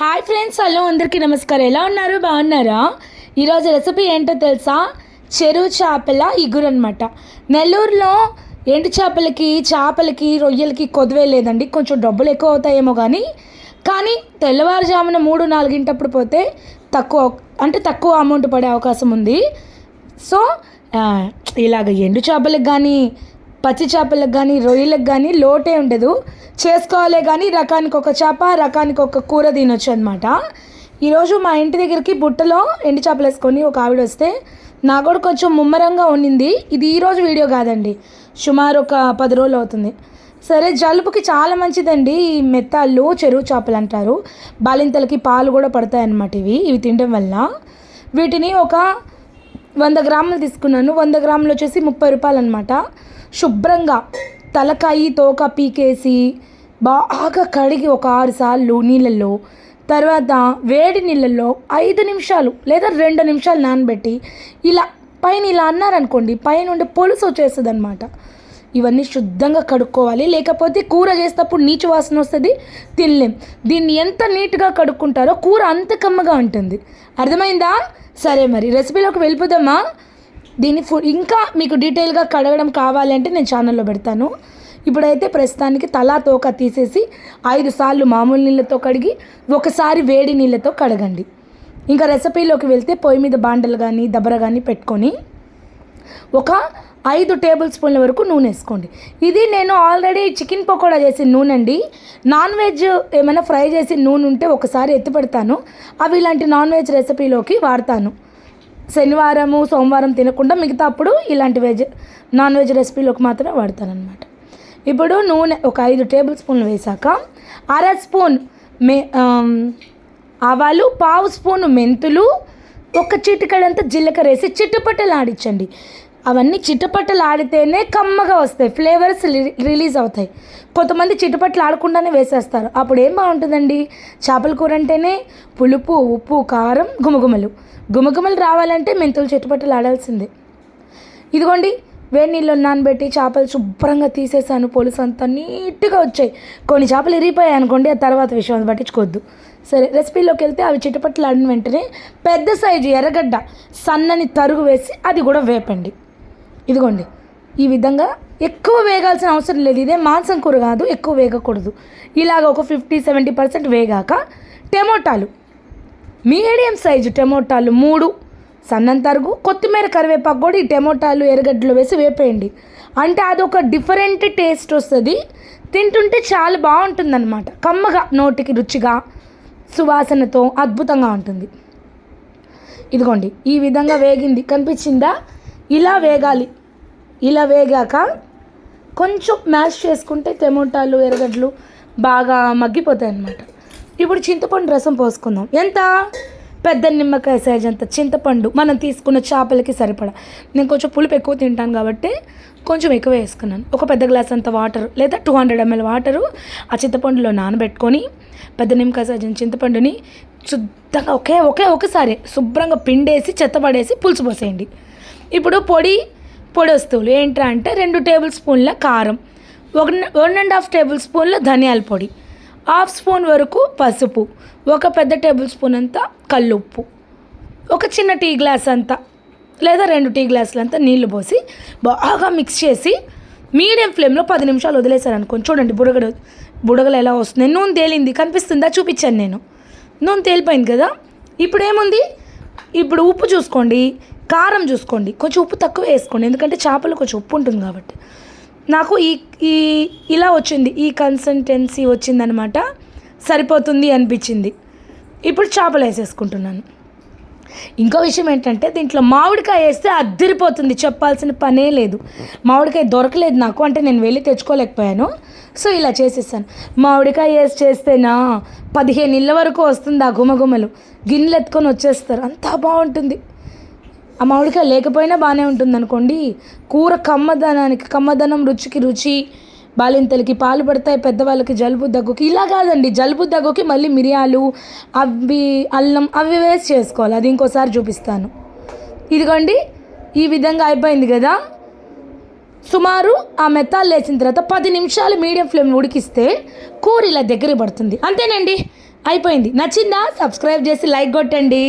Hi friends hello అందరికీ నమస్కారం. ఎలా ఉన్నారు? బాగున్నారా? ఈరోజు రెసిపీ ఏంటో తెలుసా? చెరువు చేపల ఇగురు అనమాట నెల్లూరులో ఎండు చేపలకి చేపలకి రొయ్యలకి కొదవే లేదండి. కొంచెం డబ్బులు ఎక్కువ అవుతాయేమో కానీ కానీ తెల్లవారుజామున మూడు నాలుగింటప్పుడు పోతే తక్కువ అంటే తక్కువ అమౌంట్ పడే అవకాశం ఉంది. సో ఇలాగ ఎండు చేపలకు కానీ పచ్చి చేపలకు కానీ రొయ్యలకు కానీ లోటే ఉండదు. చేసుకోవాలే కానీ రకానికి ఒక చేప రకానికి ఒక కూర తినొచ్చు అనమాట ఈరోజు మా ఇంటి దగ్గరికి బుట్టలో ఎండు చేపలు వేసుకొని ఒక ఆవిడ వస్తే నా కూడా కొంచెం ముమ్మరంగా ఉండింది ఇది ఈరోజు వీడియో కాదండి. సుమారు ఒక పది రోజులు అవుతుంది. సరే జలుబుకి చాలా మంచిదండి. ఈ మెత్తాళ్ళు చెరువు చేపలు అంటారు. బాలింతలకి పాలు కూడా పడతాయి అన్నమాట ఇవి. ఇవి తినడం వల్ల. వీటిని ఒక వంద గ్రాములు తీసుకున్నాను. వంద గ్రాములు వచ్చేసి ముప్పై రూపాయలు అనమాట శుభ్రంగా తలకాయి తోక పీకేసి బాగా కడిగి ఒక ఆరు సార్లు నీళ్ళల్లో తర్వాత వేడి నీళ్ళల్లో ఐదు నిమిషాలు లేదా రెండు నిమిషాలు నానబెట్టి ఇలా పైన ఇలా అన్నారనుకోండి పైనుండి పొలుసు వచ్చేస్తుంది అనమాట ఇవన్నీ శుద్ధంగా కడుక్కోవాలి. లేకపోతే కూర చేసేటప్పుడు నీచు వాసన వస్తుంది తినలేం. దీన్ని ఎంత నీట్గా కడుక్కుంటారో కూర అంత కమ్మగా ఉంటుంది. అర్థమైందా? సరే మరి రెసిపీలోకి వెళ్ళిపోదామా? దీన్ని ఫు ఇంకా మీకు డీటెయిల్గా కడగడం కావాలంటే నేను ఛానల్లో పెడతాను. ఇప్పుడైతే ప్రస్తుతానికి తలా తోక తీసేసి ఐదు సార్లు మామూలు నీళ్ళతో కడిగి ఒకసారి వేడి నీళ్ళతో కడగండి. ఇంకా రెసిపీలోకి వెళ్తే పొయ్యి మీద బాండలు కానీ దబర కానీ పెట్టుకొని ఒక ఐదు టేబుల్ స్పూన్ల వరకు నూనె వేసుకోండి. ఇది నేను ఆల్రెడీ చికెన్ పకోడా చేసిన నూనె అండి నాన్ వెజ్ ఏమైనా ఫ్రై చేసిన నూనె ఉంటే ఒకసారి ఎత్తి పెడతాను. అవి ఇలాంటి నాన్ వెజ్ రెసిపీలోకి వాడతాను. శనివారము సోమవారం తినకుండా మిగతా అప్పుడు ఇలాంటి వెజ్ నాన్ వెజ్ రెసిపీలోకి మాత్రమే వాడతాను అనమాట ఇప్పుడు నూనె ఒక ఐదు టేబుల్ స్పూన్లు వేసాక అర స్పూన్ మే ఆవాలు పావు స్పూన్ మెంతులు ఒక చిటికడంతా జీలకర్ర వేసి చిట్టుపట్టలు ఆడించండి అవన్నీ చిట్టుపట్టలు ఆడితేనే కమ్మగా వస్తాయి ఫ్లేవర్స్ రిలీజ్ అవుతాయి. కొంతమంది చిట్టుపట్లు ఆడకుండానే వేసేస్తారు. అప్పుడు ఏం బాగుంటుందండి? చేపల కూర అంటేనే పులుపు ఉప్పు కారం గుమగుమలు గుమగుమలు రావాలంటే మెంతులు చిట్టుపట్టలు ఆడాల్సిందే ఇదిగోండి వేడి నీళ్ళు నానబెట్టి చేపలు శుభ్రంగా తీసేసాను. పులుసు అంతా నీట్గా వచ్చాయి. కొన్ని చేపలు ఇరిగిపోయాయి అనుకోండి ఆ తర్వాత విషయం అది పట్టించుకోవద్దు. సరే రెసిపీలోకి వెళ్తే అవి చిటపట్లు ఆడిన వెంటనే పెద్ద సైజు ఎర్రగడ్డ సన్నని తరుగు వేసి అది కూడా వేపండి. ఇదిగోండి ఈ విధంగా ఎక్కువ వేగాల్సిన అవసరం లేదు. ఇదే మాంసం కూర కాదు ఎక్కువ వేగకూడదు. ఇలాగ ఒక ఫిఫ్టీ సెవెంటీ పర్సెంట్ వేగాక టమోటాలు. మీడియం సైజు టమోటాలు మూడు సన్నం తరుగు కొత్తిమీర కరివేపాకు కూడా ఈ టమోటాలు ఎర్రగడ్డలు వేసి వేపేయండి. అంటే అదొక డిఫరెంట్ టేస్ట్ వస్తుంది. తింటుంటే చాలా బాగుంటుందన్నమాట. కమ్మగా నోటికి రుచిగా సువాసనతో అద్భుతంగా ఉంటుంది. ఇదిగోండి ఈ విధంగా వేగింది. కనిపించిందా? ఇలా వేగాలి. ఇలా వేగాక కొంచెం మ్యాష్ చేసుకుంటే టమోటాలు ఎర్రగడ్డలు బాగా మగ్గిపోతాయి అన్నమాట ఇప్పుడు చింతపండు రసం పోసుకుందాం. ఎంత? పెద్ద నిమ్మకాయ సైజ్ అంత చింతపండు మనం తీసుకున్న చేపలకి సరిపడా. నేను కొంచెం పులుపు ఎక్కువ తింటాను కాబట్టి కొంచెం ఎక్కువ వేసుకున్నాను. ఒక పెద్ద గ్లాస్ అంత వాటర్ లేదా టూ హండ్రెడ్ ఎంఎల్ వాటరు ఆ చింతపండులో నానబెట్టుకొని పెద్ద నిమ్మకాయ సైజ్ చింతపండుని శుద్ధంగా ఒకే ఒకే ఒకసారి శుభ్రంగా పిండేసి చెత్తపడేసి పులుసు పోసేయండి. ఇప్పుడు పొడి పొడి వస్తువులు ఏంట్రా అంటే రెండు టేబుల్ స్పూన్ల కారం ఒక వన్ అండ్ హాఫ్ టేబుల్ స్పూన్ల ధనియాల పొడి. హాఫ్ స్పూన్ వరకు పసుపు ఒక పెద్ద టేబుల్ స్పూన్ అంతా కల్లుప్పు ఒక చిన్న టీ గ్లాస్ అంతా లేదా రెండు టీ గ్లాసులు అంతా నీళ్ళు పోసి బాగా మిక్స్ చేసి మీడియం ఫ్లేమ్లో పది నిమిషాలు వదిలేసారనుకోండి చూడండి బుడగడ బుడగలు ఎలా వస్తుంది నూనె తేలింది కనిపిస్తుందా? చూపించాను నేను. నూనె తేలిపోయింది కదా? ఇప్పుడు ఏముంది? ఇప్పుడు ఉప్పు చూసుకోండి కారం చూసుకోండి. కొంచెం ఉప్పు తక్కువ వేసుకోండి. ఎందుకంటే చేపలు కొంచెం ఉప్పు ఉంటుంది కాబట్టి. నాకు ఈ ఈ ఇలా వచ్చింది ఈ కన్సిస్టెన్సీ వచ్చిందనమాట. సరిపోతుంది అనిపించింది. ఇప్పుడు చేపలు వేసేసుకుంటున్నాను. ఇంకో విషయం ఏంటంటే దీంట్లో మామిడికాయ వేస్తే అద్దరిపోతుంది చెప్పాల్సిన పనే లేదు. మామిడికాయ దొరకలేదు నాకు అంటే నేను వెళ్ళి తెచ్చుకోలేకపోయాను. సో ఇలా చేసేసాను. మామిడికాయ వేసి చేస్తేనా? పదిహేను ఇళ్ళ వరకు వస్తుంది ఆ గుమగుమలు గిన్నెలు ఎత్తుకొని వచ్చేస్తారు. అంతా బాగుంటుంది. ఆ మామిడికాయ లేకపోయినా బాగానే ఉంటుంది అనుకోండి కూర కమ్మదనానికి కమ్మదనం రుచికి రుచి బాలింతలకి పాలు పడతాయి పెద్దవాళ్ళకి జలుబు దగ్గుకి. ఇలా కాదండి జలుబు దగ్గుకి మళ్ళీ మిరియాలు అవి అల్లం అవి వేస్ట్ చేసుకోవాలి. అది ఇంకోసారి చూపిస్తాను. ఇదిగోండి ఈ విధంగా అయిపోయింది కదా. సుమారు ఆ మెత్తాలు లేచిన తర్వాత పది నిమిషాలు మీడియం ఫ్లేమ్ ఉడికిస్తే కూర ఇలా దగ్గర పడుతుంది. అంతేనండి అయిపోయింది. నచ్చిందా? సబ్స్క్రైబ్ చేసి లైక్ కొట్టండి.